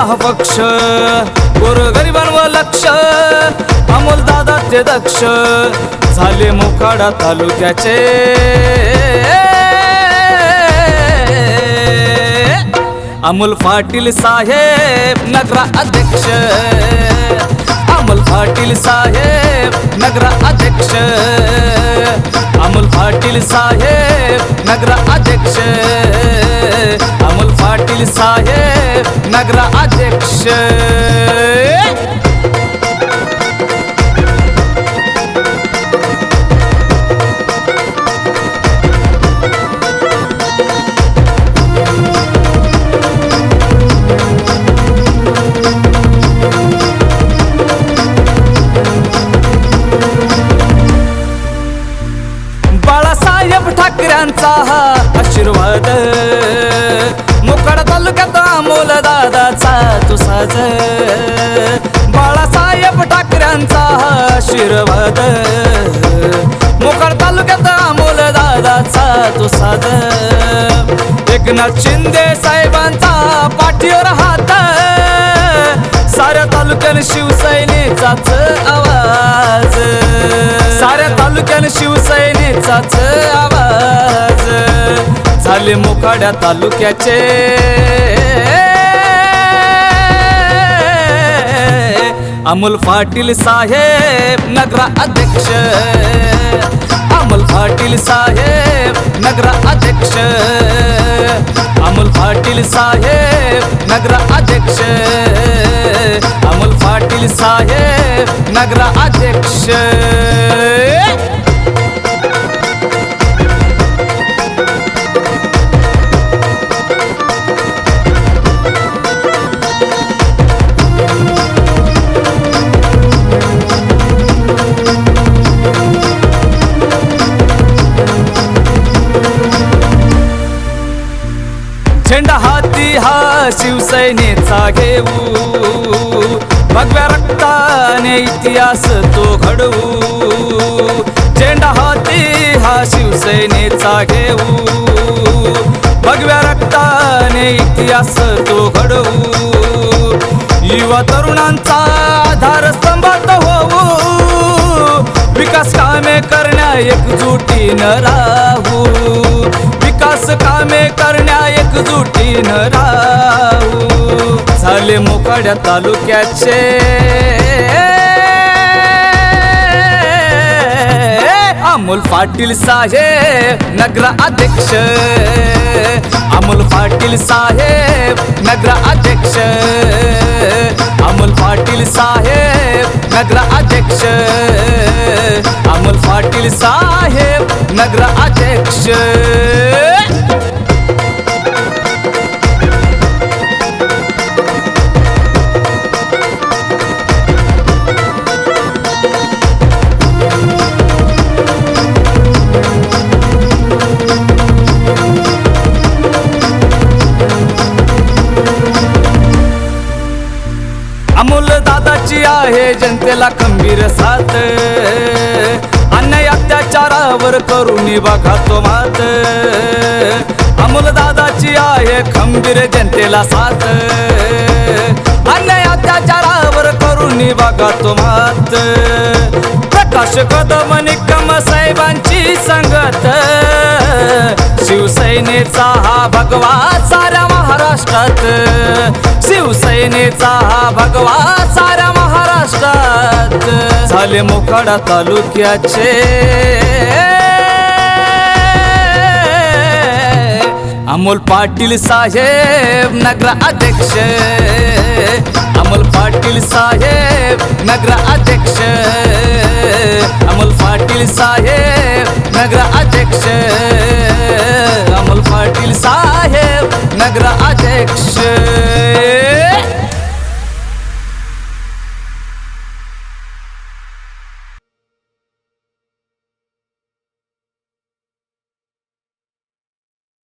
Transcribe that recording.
दक्ष गोरगरिबांवर लक्ष अमोल दादा ते दक्ष झाले मोकाडा तालुक्याचे. अमोल पाटील साहेब नगरा अध्यक्ष. अमोल पाटील साहेब नगरा अध्यक्ष. अमोल पाटील साहेब नगरा अध्यक्ष. अमोल पाटील साहेब नगरा अध्यक्ष बाळासाहेब तू बाळासाहेब ठाकऱ्यांचा आशीर्वाद. मोकाड तालुक्यात अमोल दादाचा तू एकनाथ शिंदे साहेबांचा पाठीवर हात. साऱ्या तालुक्यान शिवसैनेचाच आवाज. साऱ्या तालुक्यान शिवसैनेचाच आवाज. झाले मुखाड्या तालुक्याचे. अमोल पाटील साहेब नगरा अध्यक्ष. अमोल पाटील साहेब नगरा अध्यक्ष. अमोल पाटील साहेब नगरा अध्यक्ष. अमोल पाटील साहेब नगरा अध्यक्ष. झेंडा हाती हा शिवसेनेचा घेऊ. भगव्या रक्ताने इतिहास तो घडवू. झेंडा हाती हा शिवसैनेचा घेऊ. भगव्या रक्ताने इतिहास तो घडवू. युवा तरुणांचा आधार स्तंभात होऊ. विकास कामे करण्या एकजुटीनं राहू. कामे करण्या एकजुटीनं राहू. झाले मोकाड्या तालुक्याचे. अमोल पाटील साहेब नगर अध्यक्ष. अमोल पाटील साहेब नगर अध्यक्ष. अमोल पाटील साहेब नगर अध्यक्ष. अमोल पाटील साहेब नगर अध्यक्ष. दादाची आहे जनतेला खंबीर साथ. अन्याय अत्याचारावर करून बघा तो मात. अमोल दादाची आहे खंबीर जनतेला साथ. अन्याय अत्याचारावर करून बघा तो मात. प्रकाश कदम निकम साहेबांची संगत. शिवसेनेचा हा भगवा साऱ्या महाराष्ट्रात. शिवसेनेचा हा भगवा साऱ्या महाराष्ट्रात. झाले मोखाडा तालुक्याचे. अमोल पाटील साहेब नगरा अध्यक्ष. अमोल पाटील साहेब नगरा अध्यक्ष. अमोल पाटील साहेब नगरा अध्यक्ष. अमोल पाटील साहेब नगरा अध्यक्ष.